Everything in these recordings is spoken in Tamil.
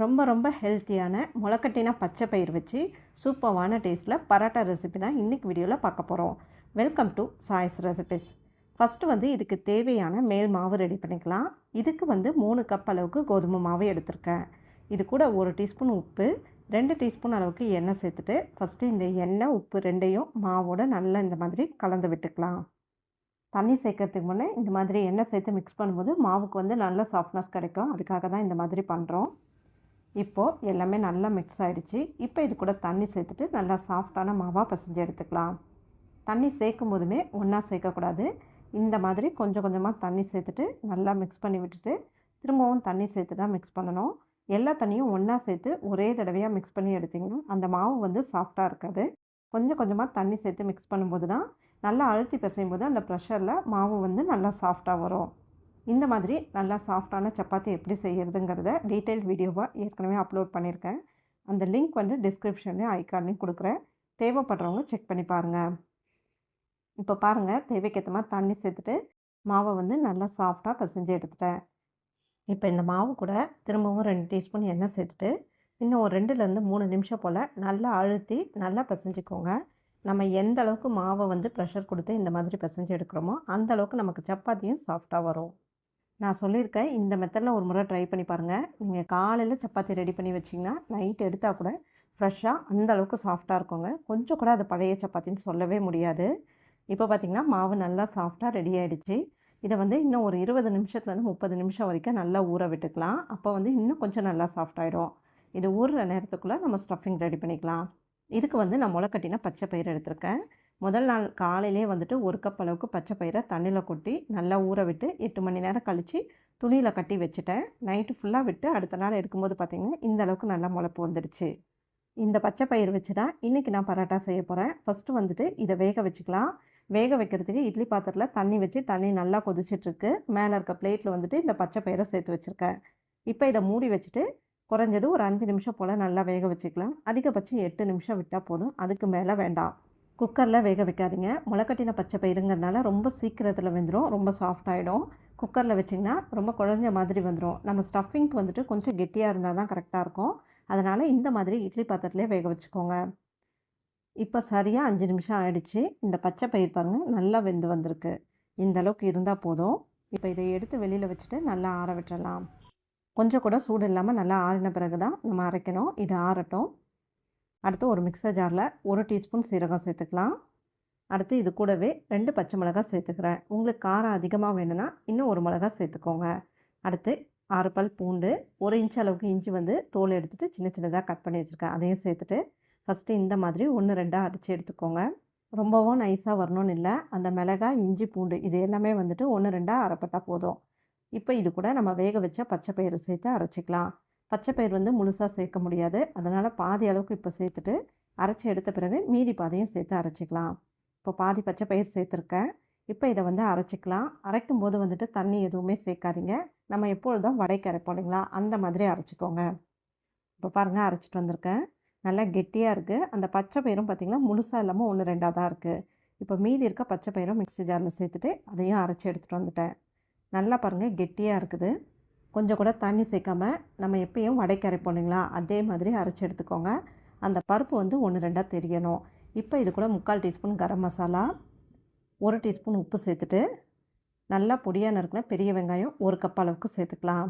ரொம்ப ரொம்ப ஹெல்த்தியான முளைக்கட்டினா பச்சை பயிர் வச்சு சூப்பர்வான டேஸ்ட்டில் பரோட்டா ரெசிபி தான் இன்றைக்கி வீடியோவில் பார்க்க போகிறோம் welcome to choice recipes first வந்து இதுக்கு தேவையான மேல் மாவு ரெடி பண்ணிக்கலாம். இதுக்கு வந்து மூணு கப் அளவுக்கு கோதுமை மாவு எடுத்திருக்கேன். இது கூட ஒரு டீஸ்பூன் உப்பு ரெண்டு டீஸ்பூன் அளவுக்கு எண்ணெய் சேர்த்துட்டு ஃபஸ்ட்டு இந்த எண்ணெய் உப்பு ரெண்டையும் மாவோட நல்லா இந்த மாதிரி கலந்து விட்டுக்கலாம். தண்ணி சேர்க்கறதுக்கு முன்னே இந்த மாதிரி எண்ணெய் சேர்த்து மிக்ஸ் பண்ணும்போது மாவுக்கு வந்து நல்ல சாஃப்ட்னஸ் கிடைக்கும். அதுக்காக தான் இந்த மாதிரி பண்ணுறோம் இப்போது எல்லாமே நல்லா மிக்ஸ் ஆகிடுச்சு இப்போ இது கூட தண்ணி சேர்த்துட்டு நல்லா சாஃப்டான மாவாக பசைஞ்சு எடுத்துக்கலாம். தண்ணி சேர்க்கும் போதுமே ஒன்றா சேர்க்கக்கூடாது இந்த மாதிரி கொஞ்சம் கொஞ்சமாக தண்ணி சேர்த்துட்டு நல்லா மிக்ஸ் பண்ணி விட்டுட்டு திரும்பவும் தண்ணி சேர்த்து தான் மிக்ஸ் பண்ணணும். எல்லா தண்ணியும் ஒன்றா சேர்த்து ஒரே தடவையாக மிக்ஸ் பண்ணி எடுத்திங்கன்னா அந்த மாவு வந்து சாஃப்டாக இருக்காது. கொஞ்சம் கொஞ்சமாக தண்ணி சேர்த்து மிக்ஸ் பண்ணும்போது தான் நல்லா அழுத்தி பிசையும் போது அந்த ப்ரெஷரில் மாவு வந்து நல்லா சாஃப்டாக வரும். இந்த மாதிரி நல்லா சாஃப்டான சப்பாத்தி எப்படி செய்கிறதுங்கிறத டீட்டெயில் வீடியோவாக ஏற்கனவே அப்லோட் பண்ணியிருக்கேன். அந்த லிங்க் வந்து டிஸ்கிரிப்ஷன்லேயும் ஐக்கார்லையும் கொடுக்குறேன். தேவைப்படுறவங்க செக் பண்ணி பாருங்கள் இப்போ பாருங்கள் தேவைக்கேற்ற மாதிரி தண்ணி சேர்த்துட்டு மாவை வந்து நல்லா சாஃப்டாக பிசைஞ்சு எடுத்துட்டேன். இப்போ இந்த மாவு கூட திரும்பவும் ரெண்டு டீஸ்பூன் எண்ணெய் சேர்த்துட்டு இன்னும் ஒரு ரெண்டுலேருந்து மூணு நிமிஷம் போல் நல்லா அழுத்தி நல்லா பிசைஞ்சிக்கோங்க. நம்ம எந்த அளவுக்கு மாவை வந்து ப்ரெஷர் கொடுத்து இந்த மாதிரி பிசைஞ்சு எடுக்கிறோமோ அந்த அளவுக்கு நமக்கு சப்பாத்தியும் சாஃப்டாக வரும். நான் சொல்லியிருக்கேன். இந்த மெத்தடில் ஒரு முறை ட்ரை பண்ணி பாருங்கள் நீங்கள் காலையில் சப்பாத்தி ரெடி பண்ணி வச்சிங்கன்னா நைட் எடுத்தால் கூட ஃப்ரெஷ்ஷாக அந்தளவுக்கு சாஃப்டாக இருக்குங்க. கொஞ்சம் கூட அது பழைய சப்பாத்தின்னு சொல்லவே முடியாது. இப்போ பார்த்திங்கன்னா மாவு நல்லா சாஃப்டாக ரெடி ஆகிடுச்சு இதை வந்து இன்னும் ஒரு இருபது நிமிஷத்துலேருந்து முப்பது நிமிஷம் வரைக்கும் நல்லா ஊற விட்டுக்கலாம். அப்போ வந்து இன்னும் கொஞ்சம் நல்லா சாஃப்டாகிடும் இது ஊறுற நேரத்துக்குள்ளே நம்ம ஸ்டஃபிங் ரெடி பண்ணிக்கலாம். இதுக்கு வந்து நான் முளைக்கட்டின பச்சை பயிர் எடுத்திருக்கேன். முதல் நாள் காலையிலே வந்துட்டு ஒரு கப் அளவுக்கு பச்சை பயிரை தண்ணியில் கொட்டி நல்லா ஊற விட்டு எட்டு மணி நேரம் கழித்து துணியில் கட்டி வச்சுட்டேன். நைட்டு ஃபுல்லாக விட்டு அடுத்த நாள் எடுக்கும்போது பார்த்திங்கன்னா இந்த அளவுக்கு நல்லா முளைப்பு வந்துடுச்சு. இந்த பச்சை பயிர் வச்சு தான் இன்றைக்கி நான் பரோட்டா செய்ய போகிறேன் ஃபஸ்ட்டு வந்துட்டு இதை வேக வச்சுக்கலாம். வேக வைக்கிறதுக்கு இட்லி பாத்திரத்தில் தண்ணி வச்சு தண்ணி நல்லா கொதிச்சிட்ருக்கு மேலே இருக்க பிளேட்டில் வந்துட்டு இந்த பச்சை பயிரை சேர்த்து வச்சுருக்கேன். இப்போ இதை மூடி வச்சுட்டு குறைஞ்சது ஒரு அஞ்சு நிமிஷம் போல் நல்லா வேக வச்சுக்கலாம். அதிகபட்சம் எட்டு நிமிஷம் விட்டால் போதும். அதுக்கு மேலே வேண்டாம். குக்கரில் வேக வைக்காதீங்க. முளைக்கட்டின பச்சை பயிருங்கிறனால ரொம்ப சீக்கிரத்தில் வெந்துடும் ரொம்ப சாஃப்ட் ஆகிடும் குக்கரில் வச்சிங்கன்னா ரொம்ப குழஞ்ச மாதிரி வந்துடும் நம்ம ஸ்டஃபிங்க்கு வந்துட்டு கொஞ்சம் கெட்டியாக இருந்தால் தான் கரெக்டாக இருக்கும். அதனால் இந்த மாதிரி இட்லி பாத்திரத்துலேயே வேக வச்சுக்கோங்க. இப்போ சரியாக அஞ்சு நிமிஷம் ஆகிடுச்சு இந்த பச்சை பயிர் பாருங்கள் நல்லா வெந்து வந்திருக்கு. இந்த அளவுக்கு இருந்தால் போதும். இப்போ இதை எடுத்து வெளியில் வச்சுட்டு நல்லா ஆற விட்டுறலாம். கொஞ்சம் கூட சூடு இல்லாமல் நல்லா ஆறின பிறகு தான் நம்ம அரைக்கணும். இது ஆறட்டும். அடுத்து ஒரு மிக்சர் ஜாரில் ஒரு டீஸ்பூன் சீரகம் சேர்த்துக்கலாம். அடுத்து இது கூடவே ரெண்டு பச்சை மிளகாய் சேர்த்துக்கிறேன். உங்களுக்கு காரம் அதிகமாக வேணும்னா இன்னும் ஒரு மிளகா சேர்த்துக்கோங்க. அடுத்து ஆறு பல் பூண்டு ஒரு இன்ச் அளவுக்கு இஞ்சி வந்து தோல் எடுத்துகிட்டு சின்ன சின்னதாக கட் பண்ணி வச்சுருக்கேன். அதையும் சேர்த்துட்டு ஃபஸ்ட்டு இந்த மாதிரி ஒன்று ரெண்டாக அடித்து எடுத்துக்கோங்க. ரொம்பவும் நைஸாக வரணும்னு இல்லை. அந்த மிளகாய் இஞ்சி பூண்டு இது எல்லாமே வந்துட்டு ஒன்று ரெண்டாக அரைப்பட்டால் போதும். இப்போ இது கூட நம்ம வேக வச்ச பச்சை பயிறு சேர்த்து அரைச்சிக்கலாம். பச்சை பயிர் வந்து முழுசாக சேர்க்க முடியாது. அதனால் பாதி அளவுக்கு இப்போ சேர்த்துட்டு அரைச்சி எடுத்த பிறகு மீதி பாதையும் சேர்த்து அரைச்சிக்கலாம். இப்போ பாதி பச்சை பயிர் சேர்த்துருக்கேன். இப்போ இதை வந்து அரைச்சிக்கலாம். அரைக்கும் போது வந்துட்டு தண்ணி எதுவுமே சேர்க்காதீங்க. நம்ம எப்பொழுதும் வடைக்கு அரைப்போம் இல்லைங்களா அந்த மாதிரி அரைச்சிக்கோங்க. இப்போ பாருங்கள் அரைச்சிட்டு வந்திருக்கேன். நல்லா கெட்டியாக இருக்குது அந்த பச்சை பயிரும் பார்த்திங்கன்னா முழுசாக இல்லாமல் ஒன்று ரெண்டாக தான் இருக்குது இப்போ மீதி இருக்க பச்சை பயிரும் மிக்ஸி ஜாரில் சேர்த்துட்டு அதையும் அரைச்சி எடுத்துகிட்டு வந்துட்டேன். நல்லா பாருங்கள் கெட்டியாக இருக்குது. கொஞ்சம் கூட தண்ணி சேர்க்காம நம்ம எப்பயும் வடைக்கு அரைப்போம் இல்லைங்களா? அதே மாதிரி அரைச்சி எடுத்துக்கோங்க. அந்த பருப்பு வந்து ஒன்று ரெண்டாக தெரியணும். இப்போ இது கூட முக்கால் டீஸ்பூன் கரம் மசாலா ஒரு டீஸ்பூன் உப்பு சேர்த்துட்டு நல்லா பொடியாக நறுக்கின பெரிய வெங்காயம் ஒரு கப் அளவுக்கு சேர்த்துக்கலாம்.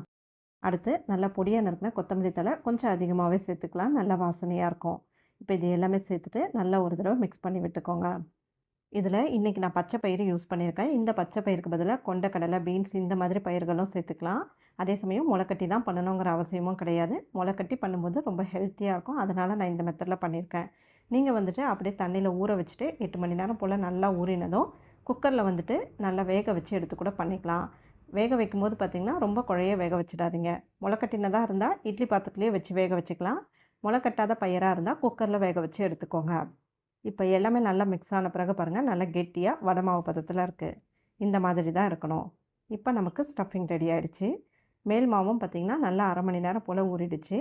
அடுத்து நல்லா பொடியாக நறுக்கின கொத்தமல்லி தலை கொஞ்சம் அதிகமாகவே சேர்த்துக்கலாம். நல்லா வாசனையாக இருக்கும். இப்போ இது எல்லாமே சேர்த்துட்டு நல்லா ஒரு தடவை மிக்ஸ் பண்ணி விட்டுக்கோங்க. இதில் இன்றைக்கி நான் பச்சை பயிறு யூஸ் பண்ணியிருக்கேன். இந்த பச்சை பயிருக்கு பதிலாக கொண்டக்கடலை பீன்ஸ் இந்த மாதிரி பயிர்களும் சேர்த்துக்கலாம். அதே சமயம் முளைக்கட்டி தான் பண்ணணுங்கிற அவசியமும் கிடையாது. முளைக்கட்டி பண்ணும்போது ரொம்ப ஹெல்த்தியாக இருக்கும். அதனால் நான் இந்த மெத்தடில் பண்ணியிருக்கேன். நீங்கள் வந்துட்டு அப்படியே தண்ணியில் ஊற வச்சுட்டு எட்டு மணி நேரம் போல் நல்லா ஊறினதும் குக்கரில் வந்துட்டு நல்லா வேக வச்சு எடுத்து கூட பண்ணிக்கலாம். வேக வைக்கும் போது பார்த்திங்கன்னா ரொம்ப குழைய வேக வச்சிடாதீங்க. முளைக்கட்டினதாக இருந்தால் இட்லி பாத்திரத்துலேயே வச்சு வேக வச்சுக்கலாம். முளைக்கட்டாத பயிராக இருந்தால் குக்கரில் வேக வச்சு எடுத்துக்கோங்க. இப்போ எல்லாமே நல்லா மிக்ஸ் ஆன பிறகு பாருங்கள் நல்லா கெட்டியாக வடை மாவு பதத்தில் இருக்குது இந்த மாதிரி தான் இருக்கணும். இப்போ நமக்கு ஸ்டஃபிங் ரெடி ஆகிடுச்சு மேல் மாவும் பார்த்திங்கன்னா நல்லா அரை மணி நேரம் போல் ஊறிடுச்சு.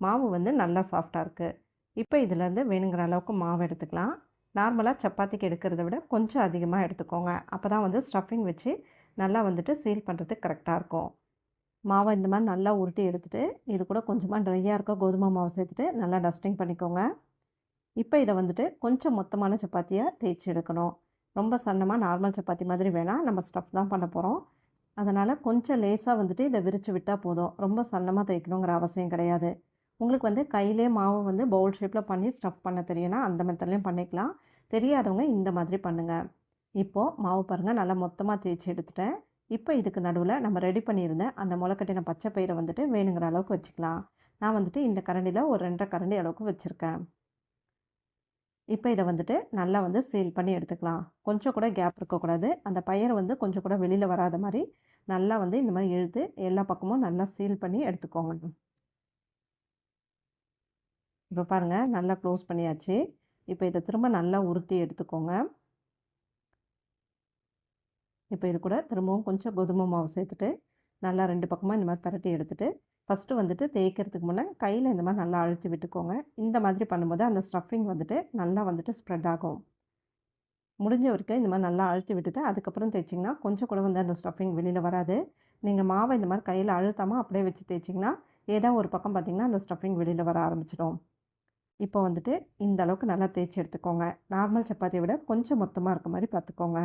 மாவு வந்து நல்லா சாஃப்டாக இருக்குது இப்போ இதிலேருந்து வேணுங்கிற அளவுக்கு மாவு எடுத்துக்கலாம். நார்மலாக சப்பாத்திக்கு எடுக்கிறத விட கொஞ்சம் அதிகமாக எடுத்துக்கோங்க. அப்போ தான் வந்து ஸ்டஃபிங் வச்சு நல்லா வந்துட்டு சீல் பண்ணுறதுக்கு கரெக்டாக இருக்கும். மாவை இந்த மாதிரி நல்லா உருட்டி எடுத்துகிட்டு இது கூட கொஞ்சமாக ட்ரையாக இருக்க கோதுமை மாவு சேர்த்துட்டு நல்லா டஸ்டிங் பண்ணிக்கோங்க. இப்போ இதை வந்துட்டு கொஞ்சம் மொத்தமான சப்பாத்தியாக தேய்ச்சி எடுக்கணும். ரொம்ப சன்னமாக நார்மல் சப்பாத்தி மாதிரி வேணால் நம்ம ஸ்டஃப் தான் பண்ண போகிறோம் அதனால் கொஞ்சம் லேசாக வந்துட்டு இதை விரித்து விட்டால் போதும். ரொம்ப சன்னமாக தேய்க்கணுங்கிற அவசியம் கிடையாது. உங்களுக்கு வந்து கையிலே மாவு வந்து பவுல் ஷேப்பில் பண்ணி ஸ்டஃப் பண்ண தெரியும்னா அந்த மெத்தட்லேயும் பண்ணிக்கலாம். தெரியாதவங்க இந்த மாதிரி பண்ணுங்கள் இப்போது மாவு பாருங்கள் நல்லா மொத்தமாக தேய்ச்சி எடுத்துட்டேன். இப்போ இதுக்கு நடுவில் நம்ம ரெடி பண்ணியிருந்த அந்த முளைக்கட்டின பச்சை பயிரை வந்துட்டு வேணுங்கிற அளவுக்கு வச்சுக்கலாம். நான் வந்துட்டு இந்த கரண்டியில் ஒரு ரெண்டரை கரண்டி அளவுக்கு வச்சுருக்கேன். இப்போ இதை வந்துட்டு நல்லா வந்து சீல் பண்ணி எடுத்துக்கலாம். கொஞ்சம் கூட கேப் இருக்கக்கூடாது. அந்த பயிர் வந்து கொஞ்சம் கூட வெளியில் வராத மாதிரி நல்லா வந்து இந்த மாதிரி இழுத்து எல்லா பக்கமும் நல்லா சீல் பண்ணி எடுத்துக்கோங்க. இப்போ பாருங்கள் நல்லா க்ளோஸ் பண்ணியாச்சு. இப்போ இதை திரும்ப நல்லா உருட்டி எடுத்துக்கோங்க. இப்போ இது கூட திரும்பவும் கொஞ்சம் கோதுமை மாவு சேர்த்துட்டு நல்லா ரெண்டு பக்கமாக இந்த மாதிரி பரட்டி எடுத்துகிட்டு ஃபஸ்ட்டு வந்துட்டு தேய்க்கிறதுக்கு முன்னே கையில் இந்த மாதிரி நல்லா அழுத்தி விட்டுக்கோங்க. இந்த மாதிரி பண்ணும்போது அந்த ஸ்டஃபிங் வந்துட்டு நல்லா வந்துட்டு ஸ்ப்ரெட் ஆகும். முடிஞ்ச வரைக்கும் இந்த மாதிரி நல்லா அழுத்தி விட்டுட்டு அதுக்கப்புறம் தேய்ச்சிங்கன்னா கொஞ்சம் கூட வந்து அந்த ஸ்டஃபிங் வெளியில் வராது. நீங்கள் மாவை இந்த மாதிரி கையில் அழுத்தாமல் அப்படியே வச்சு தேய்ச்சிங்கன்னா ஏதோ ஒரு பக்கம் பார்த்திங்கன்னா அந்த ஸ்டஃபிங் வெளியில் வர ஆரம்பிச்சிடும். இப்போ வந்துட்டு இந்த அளவுக்கு நல்லா தேய்ச்சி எடுத்துக்கோங்க. நார்மல் சப்பாத்தியை விட கொஞ்சம் மொத்தமாக இருக்க மாதிரி பார்த்துக்கோங்க.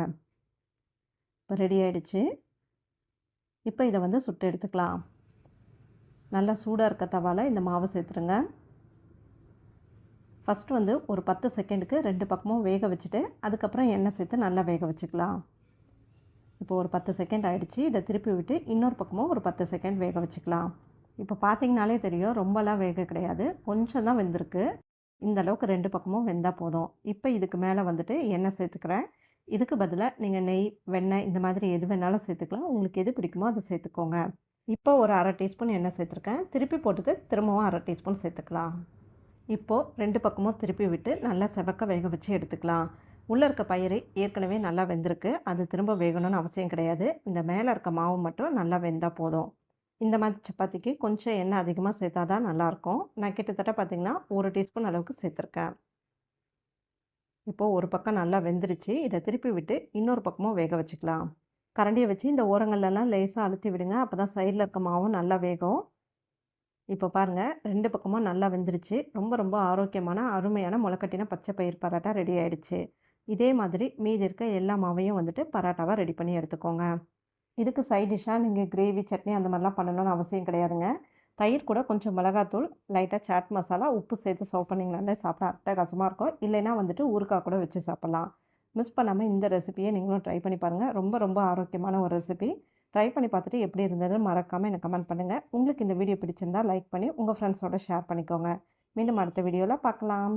இப்போ ரெடி ஆகிடுச்சு இப்போ இதை வந்து சுட்டு எடுத்துக்கலாம். நல்லா சூடாக இருக்க தவாவில் இந்த மாவை சேர்த்துருங்க. ஃபஸ்ட்டு வந்து ஒரு பத்து செகண்டுக்கு ரெண்டு பக்கமும் வேக வச்சுட்டு அதுக்கப்புறம் எண்ணெய் சேர்த்து நல்லா வேக வச்சுக்கலாம். இப்போ ஒரு பத்து செகண்ட் ஆகிடுச்சு இதை திருப்பி விட்டு இன்னொரு பக்கமும் ஒரு பத்து செகண்ட் வேக வச்சுக்கலாம். இப்போ பார்த்திங்கனாலே தெரியும் ரொம்பலாம் வேக கிடையாது. கொஞ்சம் தான் வெந்திருக்கு. இந்த அளவுக்கு ரெண்டு பக்கமும் வெந்தால் போதும். இப்போ இதுக்கு மேலே வந்துட்டு எண்ணெய் சேர்த்துக்கிறேன். இதுக்கு பதிலாக நீங்கள் நெய் வெண்ணெய் இந்த மாதிரி எது வேணாலும் சேர்த்துக்கலாம். உங்களுக்கு எது பிடிக்குமோ அதை சேர்த்துக்கோங்க. இப்போ ஒரு அரை டீஸ்பூன் எண்ணெய் சேர்த்துருக்கேன். திருப்பி போட்டுட்டு திரும்பவும் அரை டீஸ்பூன் சேர்த்துக்கலாம். இப்போது ரெண்டு பக்கமும் திருப்பி விட்டு நல்லா செவக்க வேக வச்சு எடுத்துக்கலாம். உள்ளே இருக்க பயிறு ஏற்கனவே நல்லா வெந்திருக்கு. அது திரும்ப வேகணும்னு அவசியம் கிடையாது. இந்த மேலே இருக்க மாவு மட்டும் நல்லா வெந்தால் போதும். இந்த மாதிரி சப்பாத்திக்கு கொஞ்சம் எண்ணெய் அதிகமாக சேர்த்தா தான் நல்லாயிருக்கும். நான் கிட்டத்தட்ட பார்த்திங்கன்னா ஒரு டீஸ்பூன் அளவுக்கு சேர்த்துருக்கேன். இப்போது ஒரு பக்கம் நல்லா வெந்துருச்சு. இதை திருப்பி விட்டு இன்னொரு பக்கமும் வேக வச்சுக்கலாம். கரண்டியை வச்சு இந்த ஓரங்கள்லாம் லேசாக அழுத்தி விடுங்க. அப்போ தான் சைடில் இருக்க மாவும் நல்லா வேகும். இப்போ பாருங்கள் ரெண்டு பக்கமும் நல்லா வெந்துருச்சு. ரொம்ப ரொம்ப ஆரோக்கியமான அருமையான முளைக்கட்டின பச்சை பயிர் பரோட்டா ரெடி ஆகிடுச்சு இதே மாதிரி மீதி இருக்க எல்லா மாவையும் வந்துட்டு பரோட்டாவாக ரெடி பண்ணி எடுத்துக்கோங்க. இதுக்கு சைட் டிஷ்ஷாக நீங்கள் கிரேவி சட்னி அந்த மாதிரிலாம் பண்ணணும்னு அவசியம் கிடையாதுங்க. தயிர் கூட கொஞ்சம் மிளகாத்தூள் லைட்டாக சாட் மசாலா உப்பு சேர்த்து சர்வ் பண்ணிங்கனாலே சாப்பிட அட்டகாசமாக இருக்கும். இல்லைன்னா வந்துட்டு ஊறுக்காய் கூட வச்சு சாப்பிட்லாம். மிஸ் பண்ணாமல் இந்த ரெசிபியை நீங்களும் ட்ரை பண்ணி பாருங்கள் ரொம்ப ரொம்ப ஆரோக்கியமான ஒரு ரெசிபி. ட்ரை பண்ணி பார்த்துட்டு எப்படி இருந்தது மறக்காமல் எனக்கு கமெண்ட் பண்ணுங்கள் உங்களுக்கு இந்த வீடியோ பிடிச்சிருந்தால் லைக் பண்ணி உங்கள் ஃப்ரெண்ட்ஸோட ஷேர் பண்ணிக்கோங்க. மீண்டும் அடுத்த வீடியோவில் பார்க்கலாம்.